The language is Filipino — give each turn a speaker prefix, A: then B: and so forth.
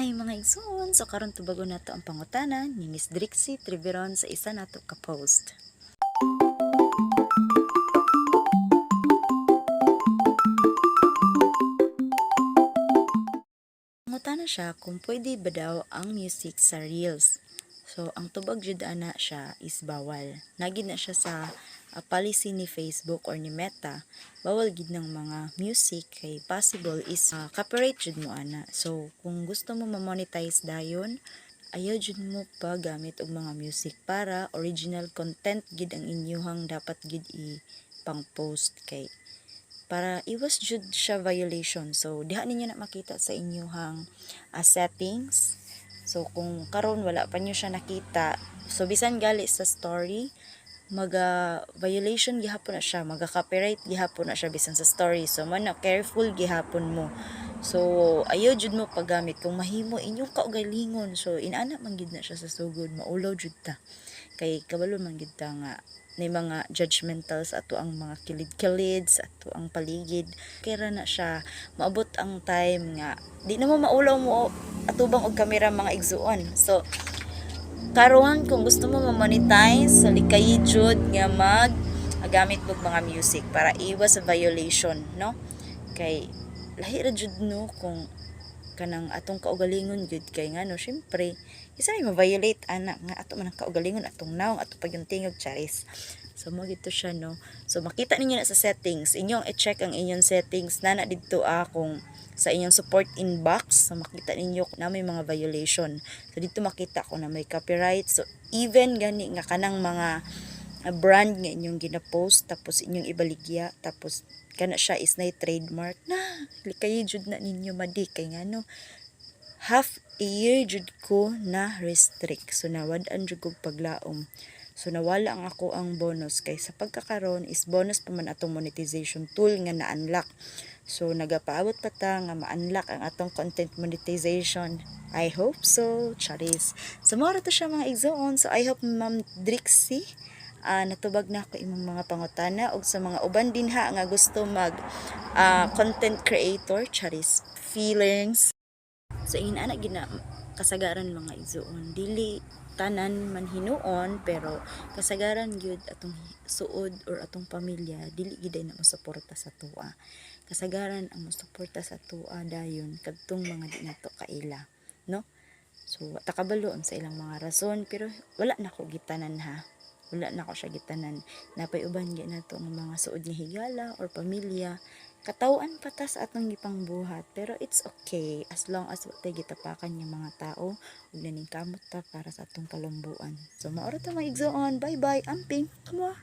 A: Hi mga igsoon! So karon tubago na to ang pangutanan ni Miss Drixie Triveron sa isa nato ka post. Pangutana siya kung pwede ba daw ang music sa reels. So ang tubag jud ana siya is bawal. Nagid na siya sa uh, policy ni Facebook or ni Meta. Bawal gid ng mga music kay possible is uh, copyright jud mo ana. So kung gusto mo ma-monetize dayon, ayaw jud mo pa gamit og mga music para original content gid ang inyuhang dapat gid i pang post kay para iwas jud siya violation. So diha ninyo na makita sa inyuhang uh, settings. So kung karon wala pa niyo siya nakita, so bisan gali sa story, maga violation gihapon na siya, maga copyright gihapon na siya bisan sa story. So man na careful gihapon mo. So ayaw jud mo paggamit kung mahimo inyong kaugalingon. So inana man gid na siya sa sugod, maulaw jud ta. Kay kabalo man gid ta nga na mga judgmental sa ato ang mga kilid-kilid sa ato ang paligid kaya na siya maabot ang time nga di na mo maulaw mo atubang og kamera mga igsuon so karon kung gusto mo ma-monetize salikayi jud nga mag gamit mo mga music para iwas sa violation no? Kay lahi ra jud no? Kung kanang atong kaugalingon jud kay ngano syempre isa may ma-violate ana nga ato man ang kaugalingon atong naong ato pag yung tingog charis so mo siya no? So makita ninyo na sa settings. Inyong i-check ang inyong settings. Nana didto ah sa inyong support inbox. So makita ninyo na may mga violation. So dito makita ko na may copyright. So even gani nga kanang mga uh, brand nga inyong gina-post tapos inyong ibaligya tapos kana siya is na trademark. Na likay jud na ninyo madi. Kay ngano half a year jud ko na restrict. So nawad-an jud kog paglaom so nawala ang ako ang bonus. Kay sa pagkakaroon is bonus pa man atong monetization tool nga na-unlock. So nagapaabot pa ta nga ma-unlock ang atong content monetization. I hope so. Charis. So mora to siya mga igsoon. So I hope Ma'am Drixie uh, natubag na ako imong mga pangutana og sa mga uban din ha nga gusto mag uh, content creator. Charis. Feelings. So ingin ana gina kasagaran mga igsoon. Dili tanan man hinuon pero kasagaran gyud atong suod or atong pamilya dili gid na mo suporta sa tuwa. Kasagaran ang mosuporta sa tuwa dayon kadtong mga di nato kaila no? So takabaloon sa ilang mga rason pero wala na ko gitanan ha? Wala na ko siya gitanan. Napay uban gyud nato nga mga suod nga higala or pamilya katawan patas atong gipang buhat pero it's okay as long as watay gitapakan yung mga tao. Ug naning kamot ta para sa atong kalumbuan. So maoro ta mga igsoon. Bye bye amping. Kamwa